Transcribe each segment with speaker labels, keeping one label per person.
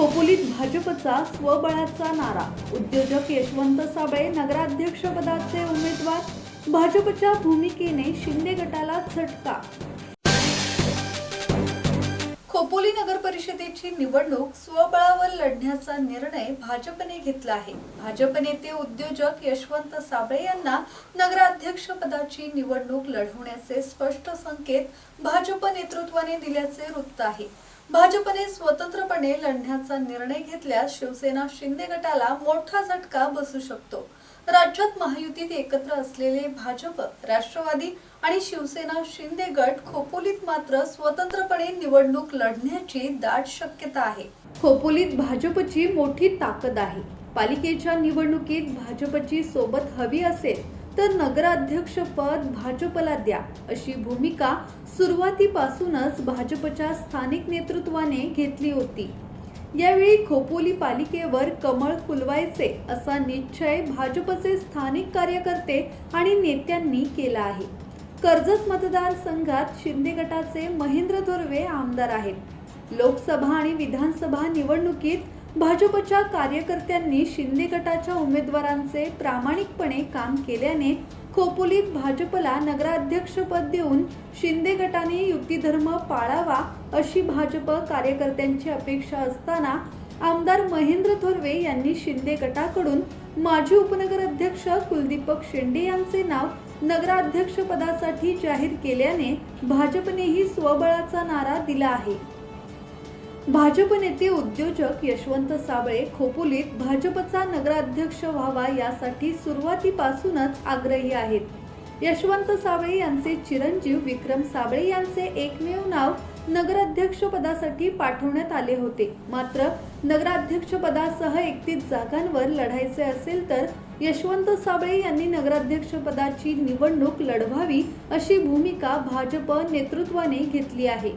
Speaker 1: खोपोलीत भाजपचा स्वबळाचा नारा. उद्योजक यशवंत साबळे नगराध्यक्षपदाचे उमेदवार. भाजपच्या भूमिकेने शिंदे गटाला झटका. खोपोली नगर परिषदेची निवडणूक स्वबळावर लढण्याचा निर्णय भाजपने घेतला आहे. भाजप नेते उद्योजक यशवंत साबळे यांना नगराध्यक्षपदाची निवडणूक लढवण्याचे स्पष्ट संकेत भाजप नेतृत्वाने दिल्याचे वृत्त आहे. भाजपने स्वतंत्रपणे लढण्याचा निर्णय घेतल्यास शिवसेना शिंदे गटाला मोठा झटका बसू शकतो. राज्यात महायुतीत एकत्र असलेले भाजप राष्ट्रवादी आणि शिवसेना शिंदे गट खोपोलीत मात्र स्वतंत्रपणे निवडणूक लढण्याची दाट शक्यता आहे. खोपोलीत भाजपची मोठी ताकद आहे. पालिकेच्या निवडणुकीत भाजपची सोबत हवी असेल तर नगराध्यक्षपद भाजपला द्या अशी भूमिका सुरुवातीपासूनच भाजपच्या स्थानिक नेतृत्वाने घेतली होती. यावेळी खोपोली पालिकेवर कमळ फुलवायचे असा निश्चय भाजपचे स्थानिक कार्यकर्ते आणि नेत्यांनी केला आहे. कर्जत मतदारसंघात शिंदे गटाचे महेंद्र धोरवे आमदार आहेत. लोकसभा आणि विधानसभा निवडणुकीत भाजपच्या कार्यकर्त्यांनी शिंदे गटाच्या उमेदवारांचे प्रामाणिकपणे काम केल्याने खोपोलीत भाजपला नगराध्यक्षपद देऊन शिंदे गटाने युतीधर्म पाळावा अशी भाजप कार्यकर्त्यांची अपेक्षा असताना आमदार महेंद्र थोरवे यांनी शिंदे गटाकडून माजी उपनगर अध्यक्ष कुलदीपक शेंडे यांचे नाव नगराध्यक्षपदासाठी जाहीर केल्याने भाजपनेही स्वबळाचा नारा दिला आहे. भाजप नेते उद्योजक यशवंत साबळे खोपोलीत भाजपचा नगराध्यक्ष व्हावा यासाठी सुरुवातीपासूनच आग्रही आहेत. यशवंत साबळे यांचे चिरंजीव विक्रम साबळे यांचे एकमेव नाव नगराध्यक्ष पदासाठी पाठवण्यात आले होते. मात्र नगराध्यक्ष पदासह एकतीस जागांवर लढायचे असेल तर यशवंत साबळे यांनी नगराध्यक्ष पदाची निवडणूक लढवावी अशी भूमिका भाजप नेतृत्वाने घेतली आहे.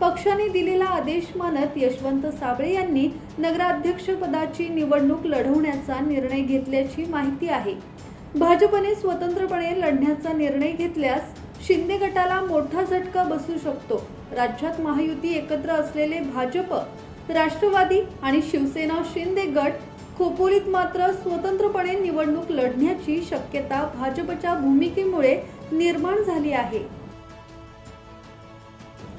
Speaker 1: पक्षाने दिलेला आदेश मानत यशवंत साबळे यांनी नगराध्यक्ष पदाची निवडणूक लढवण्याचा निर्णय घेतल्याची माहिती आहे. भाजपने स्वतंत्रपणे लढण्याचा निर्णय घेतल्यास शिंदे गटाला मोठा झटका बसू शकतो. राज्यात महायुती एकत्र असलेले भाजप राष्ट्रवादी आणि शिवसेना शिंदे गट खोपोलीत मात्र स्वतंत्रपणे निवडणूक लढण्याची शक्यता भाजपच्या भूमिकेमुळे निर्माण झाली आहे.